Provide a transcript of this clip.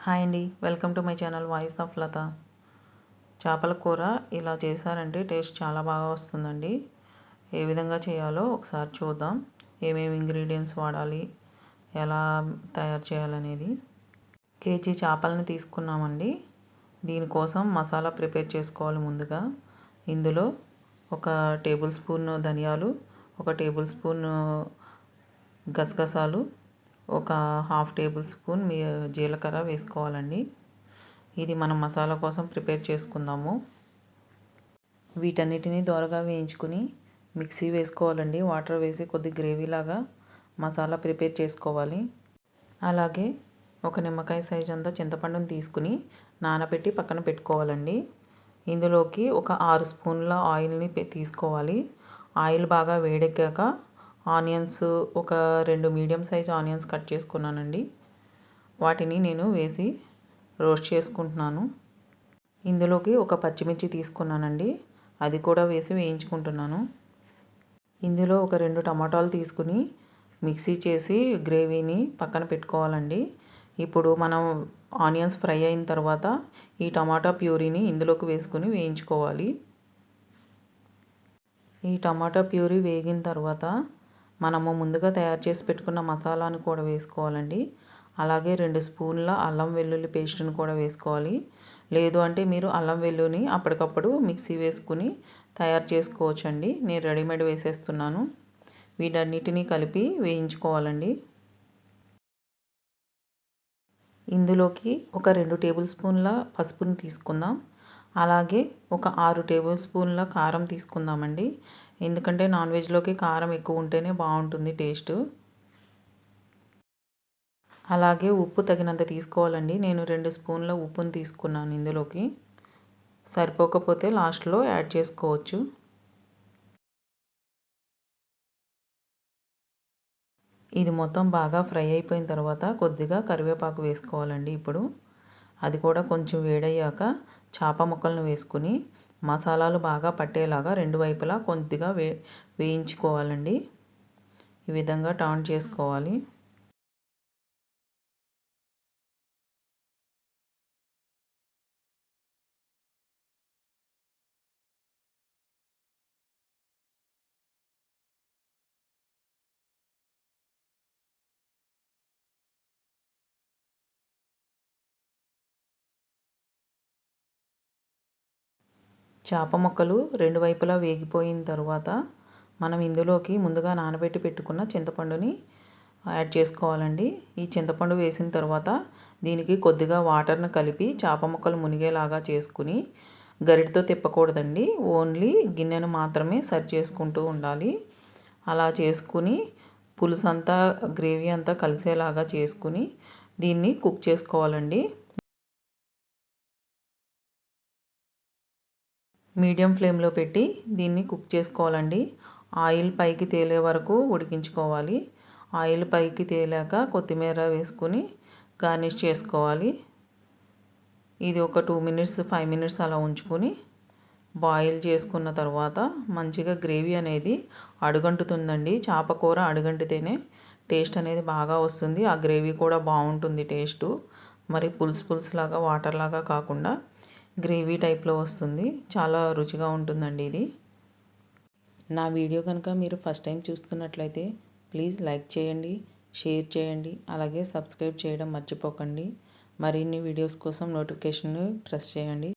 Hi అండి. Welcome to my channel voice of Latha. చేపల కూర ఇలా చేశారంటే టేస్ట్ చాలా బాగా వస్తుందండి. ఏ విధంగా చేయాలో ఒకసారి చూద్దాం. ఏమేమి ఇంగ్రీడియంట్స్ వాడాలి? ఎలా తయారు చేయాలనేది. కేజీ చేపలని తీసుకున్నామండి. దీనికోసం మసాలా ప్రిపేర్ చేసుకోవాలి ముందుగా. ఇందులో ఒక టేబుల్ స్పూన్ ధనియాలు ఒక టేబుల్ స్పూన్ గసగసాలు ఒక హాఫ్ టేబుల్ స్పూన్ మీ జీలకర్ర వేసుకోవాలండి. ఇది మనం మసాలా కోసం ప్రిపేర్ చేసుకుందాము. వీటన్నిటిని దోరగా వేయించుకుని మిక్సీ వేసుకోవాలండి. వాటర్ వేసి కొద్ది గ్రేవీలాగా మసాలా ప్రిపేర్ చేసుకోవాలి. అలాగే ఒక నిమ్మకాయ సైజ్ అంతా చింతపండుని తీసుకుని నానబెట్టి పక్కన పెట్టుకోవాలండి. ఇందులోకి ఒక ఆరు స్పూన్ల ఆయిల్ని తీసుకోవాలి. ఆయిల్ బాగా వేడెక్కాక ఆనియన్స్ ఒక రెండు మీడియం సైజ్ ఆనియన్స్ కట్ చేసుకున్నానండి. వాటిని నేను వేసి రోస్ట్ చేసుకుంటున్నాను. ఇందులోకి ఒక పచ్చిమిర్చి తీసుకున్నానండి. అది కూడా వేసి వేయించుకుంటున్నాను. ఇందులో ఒక రెండు టమాటాలు తీసుకుని మిక్సీ చేసి గ్రేవీని పక్కన పెట్టుకోవాలండి. ఇప్పుడు మనం ఆనియన్స్ ఫ్రై అయిన తర్వాత ఈ టమాటా ప్యూరీని ఇందులోకి వేసుకుని వేయించుకోవాలి. ఈ టమాటా ప్యూరీ వేగిన తర్వాత మనము ముందుగా తయారు చేసి పెట్టుకున్న మసాలాను కూడా వేసుకోవాలండి. అలాగే రెండు స్పూన్ల అల్లం వెల్లుల్లి పేస్ట్ని కూడా వేసుకోవాలి. లేదు అంటే మీరు అల్లం వెల్లుని అప్పటికప్పుడు మిక్సీ వేసుకుని తయారు చేసుకోవచ్చండి. నేను రెడీమేడ్ వేసేస్తున్నాను. వీటన్నిటినీ కలిపి వేయించుకోవాలండి. ఇందులోకి ఒక రెండు టేబుల్ స్పూన్ల పసుపుని తీసుకుందాం. అలాగే ఒక ఆరు టేబుల్ స్పూన్ల కారం తీసుకుందామండి. ఎందుకంటే నాన్ వెజ్లోకి కారం ఎక్కువ ఉంటేనే బాగుంటుంది టేస్ట్. అలాగే ఉప్పు తగినంత తీసుకోవాలండి. నేను రెండు స్పూన్ల ఉప్పుని తీసుకున్నాను ఇందులోకి. సరిపోకపోతే లాస్ట్లో యాడ్ చేసుకోవచ్చు. ఇది మొత్తం బాగా ఫ్రై అయిపోయిన తర్వాత కొద్దిగా కరివేపాకు వేసుకోవాలండి ఇప్పుడు. అది కూడా కొంచెం వేడయ్యాక చేప ముక్కలను వేసుకుని మసాలాలు బాగా పట్టేలాగా రెండు వైపులా కొద్దిగా వే వేయించుకోవాలండి. ఈ విధంగా టర్న్ చేసుకోవాలి. చేప ముక్కలు రెండు వైపులా వేగిపోయిన తర్వాత మనం ఇందులోకి ముందుగా నానబెట్టి పెట్టుకున్న చింతపండుని యాడ్ చేసుకోవాలండి. ఈ చింతపండు వేసిన తర్వాత దీనికి కొద్దిగా వాటర్ను కలిపి చేప ముక్కలు మునిగేలాగా చేసుకుని గరిటతో తిప్పకూడదండి. ఓన్లీ గిన్నెను మాత్రమే సర్వ్ చేసుకుంటూ ఉండాలి. అలా చేసుకుని పులుసు అంతా గ్రేవీ అంతా కలిసేలాగా చేసుకుని దీన్ని కుక్ చేసుకోవాలండి. మీడియం ఫ్లేమ్లో పెట్టి దీన్ని కుక్ చేసుకోవాలండి. ఆయిల్ పైకి తేలే వరకు ఉడికించుకోవాలి. ఆయిల్ పైకి తేలాక కొత్తిమీర వేసుకుని గార్నిష్ చేసుకోవాలి. ఇది ఒక టూ మినిట్స్ ఫైవ్ మినిట్స్ అలా ఉంచుకొని బాయిల్ చేసుకున్న తర్వాత మంచిగా గ్రేవీ అనేది అడుగంటుతుందండి. చేప కూర అడుగంటితేనే టేస్ట్ అనేది బాగా వస్తుంది. ఆ గ్రేవీ కూడా బాగుంటుంది టేస్టు. మరి పులుసు పులుసు లాగా వాటర్ లాగా కాకుండా గ్రేవీ టైప్లో వస్తుంది. చాలా రుచిగా ఉంటుందండి ఇది. నా వీడియో కనుక మీరు ఫస్ట్ టైం చూస్తున్నట్లయితే ప్లీజ్ లైక్ చేయండి షేర్ చేయండి అలాగే సబ్స్క్రైబ్ చేయడం మర్చిపోకండి. మరిన్ని వీడియోస్ కోసం నోటిఫికేషన్ ప్రెస్ చేయండి.